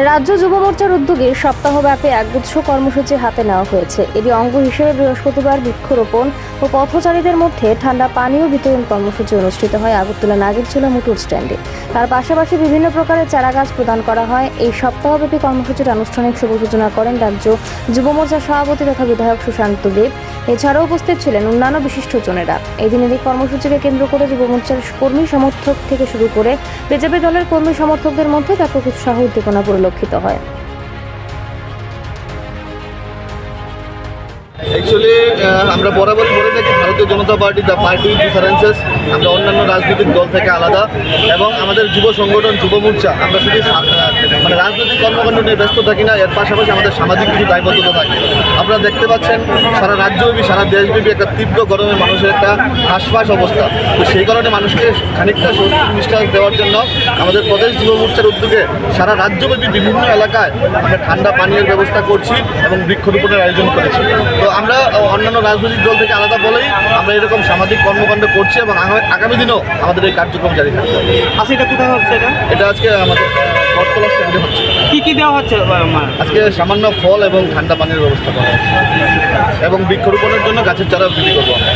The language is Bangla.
রাজ্য যুব মোর্চার উদ্যোগে সপ্তাহব্যাপী একগুচ্ছ কর্মসূচি হাতে নেওয়া হয়েছে। এরই অঙ্গ হিসেবে বৃহস্পতিবার বৃক্ষরোপণ ও পথচারীদের মধ্যে ঠান্ডা পানীয় বিতরণ কর্মসূচি অনুষ্ঠিত হয় আগরতলা নাগেরচুলা মোটর স্ট্যান্ডে। তার পাশাপাশি বিভিন্ন প্রকারের চারাগাছ প্রদান করা হয়। এই সপ্তাহব্যাপী কর্মসূচির আনুষ্ঠানিক শুভ সূচনা করেন রাজ্য যুব মোর্চার সভাপতি তথা বিধায়ক সুশান্ত দেব। এছাড়াও উপস্থিত ছিলেন অন্যান্য বিশিষ্টজনেরা এই দিনের এই কর্মসূচিকে কেন্দ্র করে যুব মোর্চার কর্মী সমর্থক থেকে শুরু করে বিজেপি দলের কর্মী সমর্থকদের মধ্যে ব্যাপক উৎসাহ উদ্দীপনা পরিলক্ষিত হয়। অ্যাকচুয়ালি আমরা বরাবর বলে থাকি Bharatiya Janata Party the party differences আমরা অন্যান্য রাজনৈতিক দল থেকে আলাদা, এবং আমাদের যুব সংগঠন, যুব মোর্চা, আমরা শুধু মানে রাজনৈতিক কর্মকাণ্ড নিয়ে ব্যস্ত থাকি না, এর পাশাপাশি আমাদের সামাজিক কিছু দায়বদ্ধতা থাকে। আপনারা দেখতে পাচ্ছেন, সারা রাজ্যব্যাপী, সারা দেশব্যাপী একটা তীব্র গরমে মানুষের একটা হাসফাস অবস্থা। তো সেই কারণে মানুষকে খানিকটা স্বস্তি নিঃশ্বাস দেওয়ার জন্য আমাদের প্রদেশ যুব মোর্চার উদ্যোগে সারা রাজ্যব্যাপী বিভিন্ন এলাকায় আমরা ঠান্ডা পানীয়ের ব্যবস্থা করছি এবং বৃক্ষরোপণের আয়োজন করেছি। তো আমরা অন্যান্য রাজনৈতিক দল থেকে আলাদা বলেই আমরা এরকম সামাজিক কর্মকাণ্ড করছি এবং আগামী দিনেও আমাদের এই কার্যক্রম জারি থাকবে। আচ্ছা এটা কোথায় হচ্ছে এটা? এটা আজকে আমাদের বটতলা স্ট্যান্ডে হচ্ছে। কি কি দেওয়া হচ্ছে আজকে সামান্য ফল এবং ঠান্ডা পানির ব্যবস্থা করা হচ্ছে। এবং বৃক্ষরোপণের জন্য গাছের চারা বিক্রি করব আমরা।